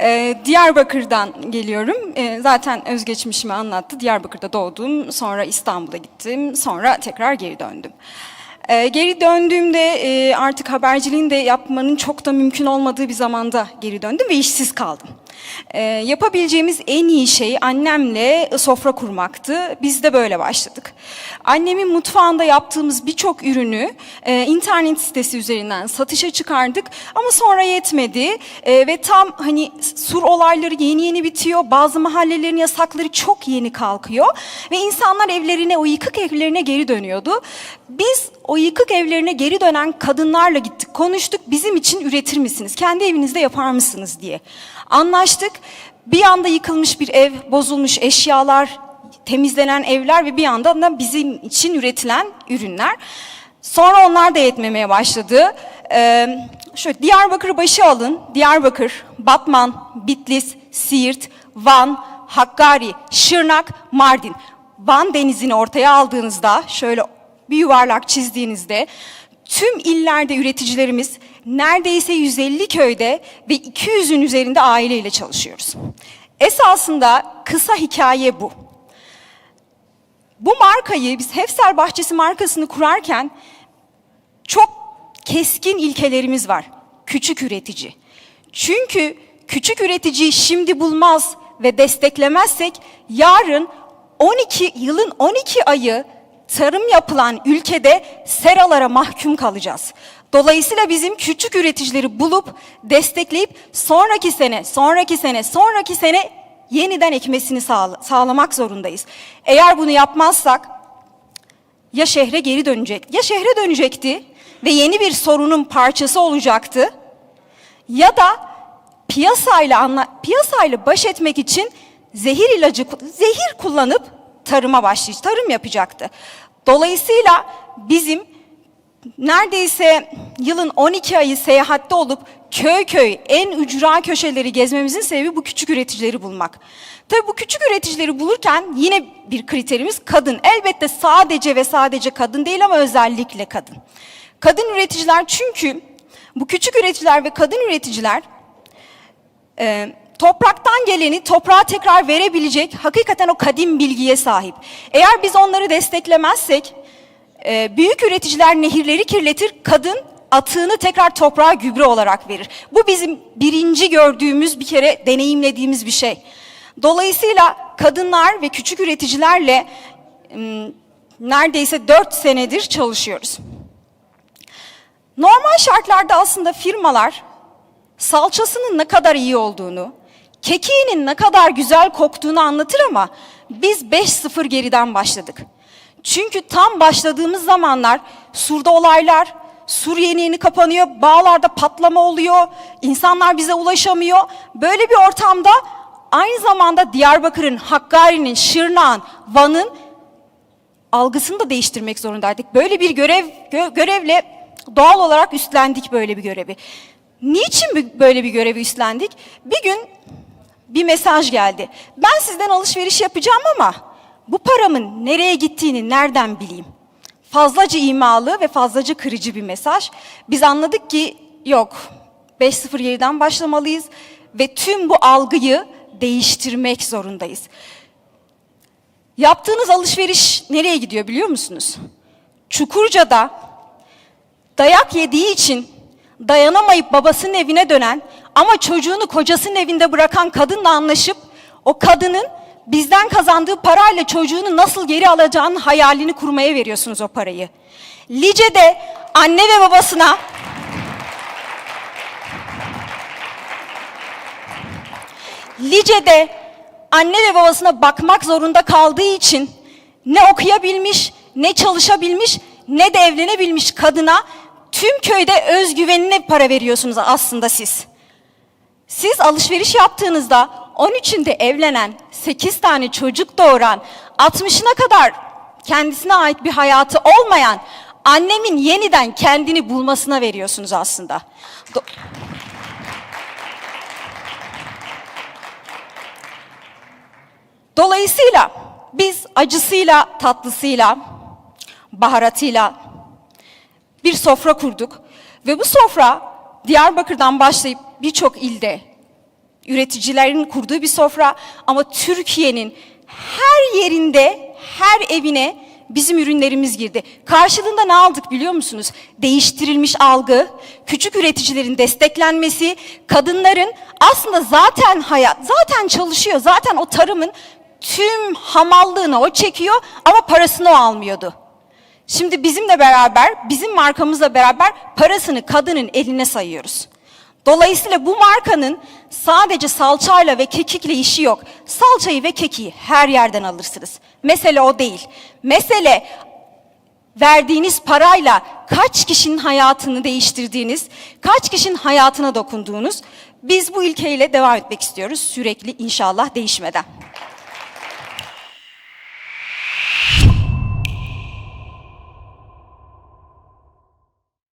Ee, Diyarbakır'dan geliyorum. Ee, zaten özgeçmişimi anlattı. Diyarbakır'da doğdum. Sonra İstanbul'a gittim. Sonra tekrar geri döndüm. Ee, geri döndüğümde e, artık haberciliğin de yapmanın çok da mümkün olmadığı bir zamanda geri döndüm ve işsiz kaldım. Ee, yapabileceğimiz en iyi şey annemle sofra kurmaktı. Biz de böyle başladık. Annemin mutfağında yaptığımız birçok ürünü e, internet sitesi üzerinden satışa çıkardık ama sonra yetmedi E, ve tam hani sur olayları yeni yeni bitiyor. Bazı mahallelerin yasakları çok yeni kalkıyor ve insanlar evlerine o yıkık evlerine geri dönüyordu. Biz o yıkık evlerine geri dönen kadınlarla gittik, konuştuk. Bizim için üretir misiniz? Kendi evinizde yapar mısınız diye. Anlaştık. Bir anda yıkılmış bir ev, bozulmuş eşyalar, temizlenen evler ve bir yandan da bizim için üretilen ürünler. Sonra onlar da yetmemeye başladı. Ee, şöyle Diyarbakır'ı başa alın. Diyarbakır, Batman, Bitlis, Siirt, Van, Hakkari, Şırnak, Mardin. Van denizini ortaya aldığınızda şöyle bir yuvarlak çizdiğinizde tüm illerde üreticilerimiz neredeyse 150 köyde ve 200'ün üzerinde aileyle çalışıyoruz. Esasında kısa hikaye bu. Bu markayı biz Hefsel Bahçesi markasını kurarken çok keskin ilkelerimiz var. Küçük üretici. Çünkü küçük üreticiyi şimdi bulmaz ve desteklemezsek yarın 12 yılın 12 ayı tarım yapılan ülkede seralara mahkum kalacağız. Dolayısıyla bizim küçük üreticileri bulup destekleyip sonraki sene, sonraki sene, sonraki sene yeniden ekmesini sağla- sağlamak zorundayız. Eğer bunu yapmazsak ya şehre geri dönecek, ya şehre dönecekti ve yeni bir sorunun parçası olacaktı ya da piyasayla anla, piyasayla baş etmek için zehir ilacı zehir kullanıp tarıma başlayacak, tarım yapacaktı. Dolayısıyla bizim neredeyse yılın 12 ayı seyahatte olup köy köy en ücra köşeleri gezmemizin sebebi bu küçük üreticileri bulmak. Tabii bu küçük üreticileri bulurken yine bir kriterimiz kadın. Elbette sadece ve sadece kadın değil ama özellikle kadın. Kadın üreticiler çünkü bu küçük üreticiler ve kadın üreticiler e, topraktan geleni toprağa tekrar verebilecek hakikaten o kadim bilgiye sahip. Eğer biz onları desteklemezsek e, büyük üreticiler nehirleri kirletir, kadın atığını tekrar toprağa gübre olarak verir. Bu bizim birinci gördüğümüz bir kere deneyimlediğimiz bir şey. Dolayısıyla kadınlar ve küçük üreticilerle neredeyse 4 senedir çalışıyoruz. Normal şartlarda aslında firmalar salçasının ne kadar iyi olduğunu, kekiğinin ne kadar güzel koktuğunu anlatır ama biz 5-0 geriden başladık. Çünkü tam başladığımız zamanlar surda olaylar, sur yeni yeni kapanıyor, bağlarda patlama oluyor, insanlar bize ulaşamıyor. Böyle bir ortamda aynı zamanda Diyarbakır'ın, Hakkari'nin, Şırnak'ın, Van'ın algısını da değiştirmek zorundaydık. Böyle bir görev gö- görevle doğal olarak üstlendik böyle bir görevi. Niçin böyle bir görevi üstlendik? Bir gün bir mesaj geldi. Ben sizden alışveriş yapacağım ama bu paramın nereye gittiğini nereden bileyim? Fazlaca imalı ve fazlaca kırıcı bir mesaj. Biz anladık ki yok 5-0 geriden başlamalıyız ve tüm bu algıyı değiştirmek zorundayız. Yaptığınız alışveriş nereye gidiyor biliyor musunuz? Çukurca'da dayak yediği için dayanamayıp babasının evine dönen ama çocuğunu kocasının evinde bırakan kadınla anlaşıp o kadının bizden kazandığı parayla çocuğunu nasıl geri alacağının hayalini kurmaya veriyorsunuz o parayı. Lice'de anne ve babasına Lice'de anne ve babasına bakmak zorunda kaldığı için ne okuyabilmiş, ne çalışabilmiş, ne de evlenebilmiş kadına tüm köyde özgüvenine para veriyorsunuz aslında siz. Siz alışveriş yaptığınızda 13'ünde evlenen, 8 tane çocuk doğuran, 60'ına kadar kendisine ait bir hayatı olmayan annemin yeniden kendini bulmasına veriyorsunuz aslında. Do- Dolayısıyla biz acısıyla, tatlısıyla, baharatıyla bir sofra kurduk ve bu sofra Diyarbakır'dan başlayıp birçok ilde üreticilerin kurduğu bir sofra ama Türkiye'nin her yerinde, her evine bizim ürünlerimiz girdi. Karşılığında ne aldık biliyor musunuz? Değiştirilmiş algı, küçük üreticilerin desteklenmesi, kadınların aslında zaten hayat, zaten çalışıyor, zaten o tarımın tüm hamallığını o çekiyor ama parasını o almıyordu. Şimdi bizimle beraber, bizim markamızla beraber parasını kadının eline sayıyoruz. Dolayısıyla bu markanın sadece salçayla ve kekikle işi yok. Salçayı ve kekiği her yerden alırsınız. Mesele o değil. Mesele verdiğiniz parayla kaç kişinin hayatını değiştirdiğiniz, kaç kişinin hayatına dokunduğunuz. Biz bu ilkeyle devam etmek istiyoruz sürekli inşallah değişmeden.